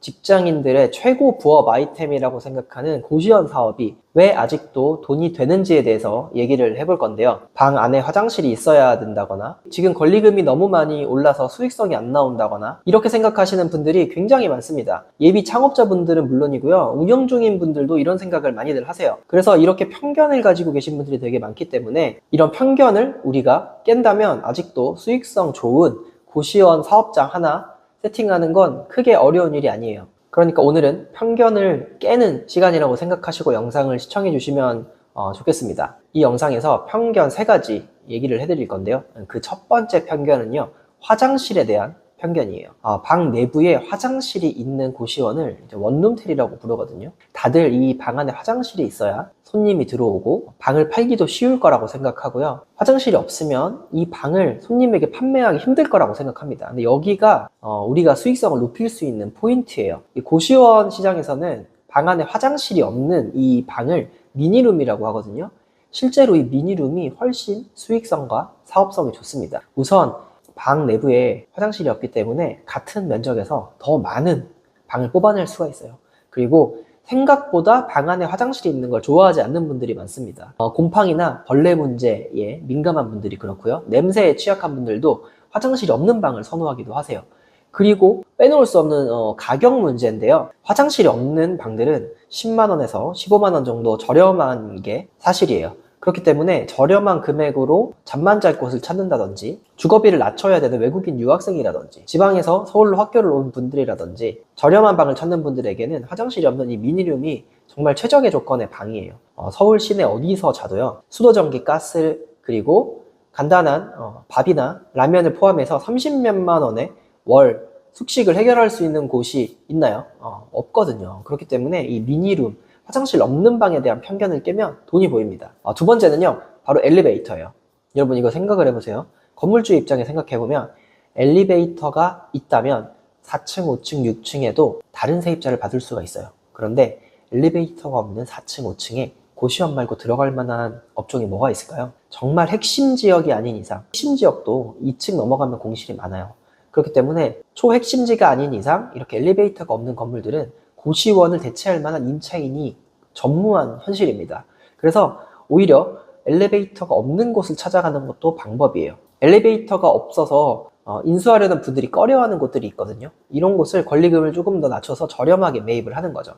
직장인들의 최고 부업 아이템이라고 생각하는 고시원 사업이 왜 아직도 돈이 되는지에 대해서 얘기를 해볼 건데요. 방 안에 화장실이 있어야 된다거나 지금 권리금이 너무 많이 올라서 수익성이 안 나온다거나 이렇게 생각하시는 분들이 굉장히 많습니다. 예비 창업자분들은 물론이고요. 운영 중인 분들도 이런 생각을 많이들 하세요. 그래서 이렇게 편견을 가지고 계신 분들이 되게 많기 때문에 이런 편견을 우리가 깬다면 아직도 수익성 좋은 고시원 사업장 하나 세팅하는 건 크게 어려운 일이 아니에요. 그러니까 오늘은 편견을 깨는 시간이라고 생각하시고 영상을 시청해 주시면 어, 좋겠습니다. 이 영상에서 편견 세 가지 얘기를 해드릴 건데요. 그 첫 번째 편견은요, 화장실에 대한 편견이에요. 아, 방 내부에 화장실이 있는 고시원을 원룸텔이라고 부르거든요. 다들 이 방 안에 화장실이 있어야 손님이 들어오고 방을 팔기도 쉬울 거라고 생각하고요. 화장실이 없으면 이 방을 손님에게 판매하기 힘들 거라고 생각합니다. 근데 여기가 어, 우리가 수익성을 높일 수 있는 포인트예요. 이 고시원 시장에서는 방 안에 화장실이 없는 이 방을 미니룸이라고 하거든요. 실제로 이 미니룸이 훨씬 수익성과 사업성이 좋습니다. 우선 방 내부에 화장실이 없기 때문에 같은 면적에서 더 많은 방을 뽑아낼 수가 있어요. 그리고 생각보다 방 안에 화장실이 있는 걸 좋아하지 않는 분들이 많습니다. 어, 곰팡이나 벌레 문제에 민감한 분들이 그렇고요. 냄새에 취약한 분들도 화장실이 없는 방을 선호하기도 하세요. 그리고 빼놓을 수 없는 어, 가격 문제인데요. 화장실이 없는 방들은 10만원에서 15만원 정도 저렴한 게 사실이에요. 그렇기 때문에 저렴한 금액으로 잠만 잘 곳을 찾는다든지 주거비를 낮춰야 되는 외국인 유학생이라든지 지방에서 서울로 학교를 온 분들이라든지 저렴한 방을 찾는 분들에게는 화장실이 없는 이 미니룸이 정말 최적의 조건의 방이에요. 어, 서울 시내 어디서 자도요. 수도 전기 가스 그리고 간단한 어, 밥이나 라면을 포함해서 30몇만 원에 월 숙식을 해결할 수 있는 곳이 있나요? 어, 없거든요. 그렇기 때문에 이 미니룸 화장실 없는 방에 대한 편견을 깨면 돈이 보입니다. 아, 두 번째는요, 바로 엘리베이터예요. 여러분 이거 생각을 해보세요. 건물주 입장에 생각해보면 엘리베이터가 있다면 4층, 5층, 6층에도 다른 세입자를 받을 수가 있어요. 그런데 엘리베이터가 없는 4층, 5층에 고시원 말고 들어갈 만한 업종이 뭐가 있을까요? 정말 핵심 지역이 아닌 이상, 핵심 지역도 2층 넘어가면 공실이 많아요. 그렇기 때문에 초핵심지가 아닌 이상 이렇게 엘리베이터가 없는 건물들은 고시원을 대체할 만한 임차인이 전무한 현실입니다. 그래서 오히려 엘리베이터가 없는 곳을 찾아가는 것도 방법이에요. 엘리베이터가 없어서 어, 인수하려는 분들이 꺼려하는 곳들이 있거든요. 이런 곳을 권리금을 조금 더 낮춰서 저렴하게 매입을 하는 거죠.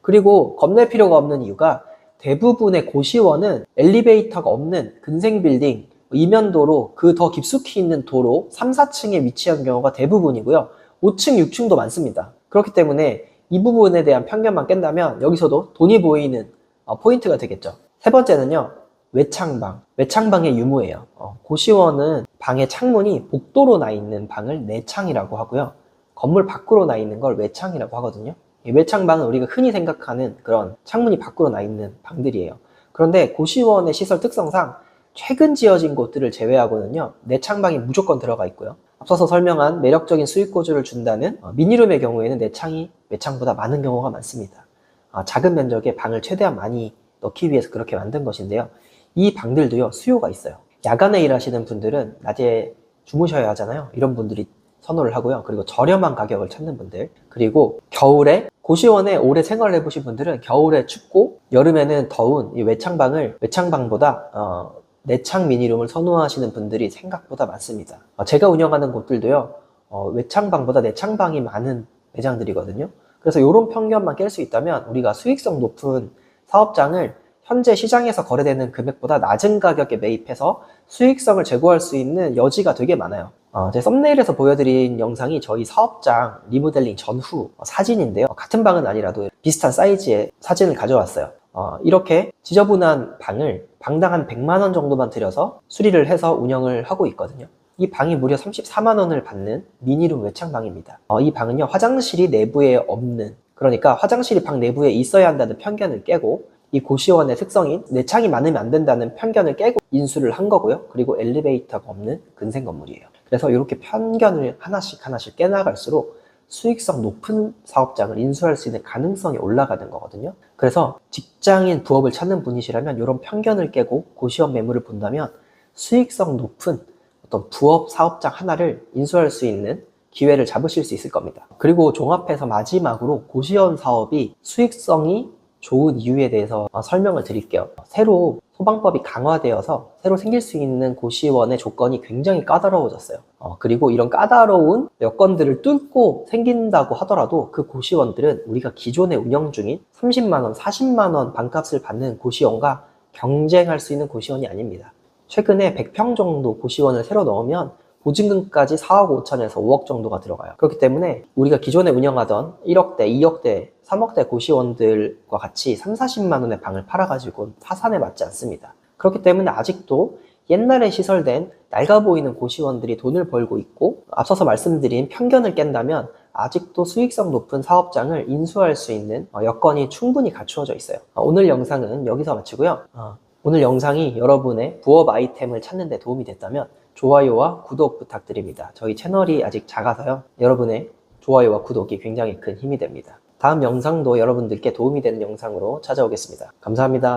그리고 겁낼 필요가 없는 이유가 대부분의 고시원은 엘리베이터가 없는 근생 빌딩, 이면도로 그 더 깊숙이 있는 도로 3, 4층에 위치한 경우가 대부분이고요. 5층, 6층도 많습니다. 그렇기 때문에 이 부분에 대한 편견만 깬다면 여기서도 돈이 보이는 어, 포인트가 되겠죠. 세 번째는요. 외창방. 외창방의 유무예요. 어, 고시원은 방의 창문이 복도로 나 있는 방을 내창이라고 하고요. 건물 밖으로 나 있는 걸 외창이라고 하거든요. 이 외창방은 우리가 흔히 생각하는 그런 창문이 밖으로 나 있는 방들이에요. 그런데 고시원의 시설 특성상 최근 지어진 곳들을 제외하고는요, 내창방이 무조건 들어가 있고요. 앞서서 설명한 매력적인 수익 구조를 준다는 어, 미니룸의 경우에는 내창이 외창보다 많은 경우가 많습니다. 아, 작은 면적에 방을 최대한 많이 넣기 위해서 그렇게 만든 것인데요. 이 방들도요, 수요가 있어요. 야간에 일하시는 분들은 낮에 주무셔야 하잖아요. 이런 분들이 선호를 하고요. 그리고 저렴한 가격을 찾는 분들. 그리고 겨울에 고시원에 오래 생활을 해보신 분들은 겨울에 춥고 여름에는 더운 이 외창방을 외창방보다 어, 내창 미니룸을 선호하시는 분들이 생각보다 많습니다. 어, 제가 운영하는 곳들도요, 어, 외창방보다 내창방이 많은 매장들이거든요. 그래서 이런 편견만 깰 수 있다면 우리가 수익성 높은 사업장을 현재 시장에서 거래되는 금액보다 낮은 가격에 매입해서 수익성을 제고할 수 있는 여지가 되게 많아요. 어, 제 썸네일에서 보여드린 영상이 저희 사업장 리모델링 전후 사진인데요. 같은 방은 아니라도 비슷한 사이즈의 사진을 가져왔어요. 어, 이렇게 지저분한 방을 방당 한 100만 원 정도만 들여서 수리를 해서 운영을 하고 있거든요. 이 방이 무려 34만 원을 받는 미니룸 외창 방입니다. 어, 이 방은요 화장실이 내부에 없는 그러니까 화장실이 방 내부에 있어야 한다는 편견을 깨고 이 고시원의 특성인 내창이 많으면 안 된다는 편견을 깨고 인수를 한 거고요. 그리고 엘리베이터가 없는 근생 건물이에요. 그래서 이렇게 편견을 하나씩 하나씩 깨나갈수록 수익성 높은 사업장을 인수할 수 있는 가능성이 올라가는 거거든요. 그래서 직장인 부업을 찾는 분이시라면 이런 편견을 깨고 고시원 매물을 본다면 수익성 높은 어떤 부업 사업장 하나를 인수할 수 있는 기회를 잡으실 수 있을 겁니다. 그리고 종합해서 마지막으로 고시원 사업이 수익성이 좋은 이유에 대해서 어, 설명을 드릴게요. 새로 소방법이 강화되어서 새로 생길 수 있는 고시원의 조건이 굉장히 까다로워졌어요. 어, 그리고 이런 까다로운 여건들을 뚫고 생긴다고 하더라도 그 고시원들은 우리가 기존에 운영 중인 30만원, 40만원 반값을 받는 고시원과 경쟁할 수 있는 고시원이 아닙니다. 최근에 100평 정도 고시원을 새로 넣으면 보증금까지 4억 5천에서 5억 정도가 들어가요. 그렇기 때문에 우리가 기존에 운영하던 1억대, 2억대, 3억대 고시원들과 같이 3, 40만 원의 방을 팔아가지고 파산에 맞지 않습니다. 그렇기 때문에 아직도 옛날에 시설된 낡아 보이는 고시원들이 돈을 벌고 있고 앞서서 말씀드린 편견을 깬다면 아직도 수익성 높은 사업장을 인수할 수 있는 어, 여건이 충분히 갖추어져 있어요. 어, 오늘 영상은 여기서 마치고요. 어, 오늘 영상이 여러분의 부업 아이템을 찾는 데 도움이 됐다면 좋아요와 구독 부탁드립니다. 저희 채널이 아직 작아서요. 여러분의 좋아요와 구독이 굉장히 큰 힘이 됩니다. 다음 영상도 여러분들께 도움이 되는 영상으로 찾아오겠습니다. 감사합니다.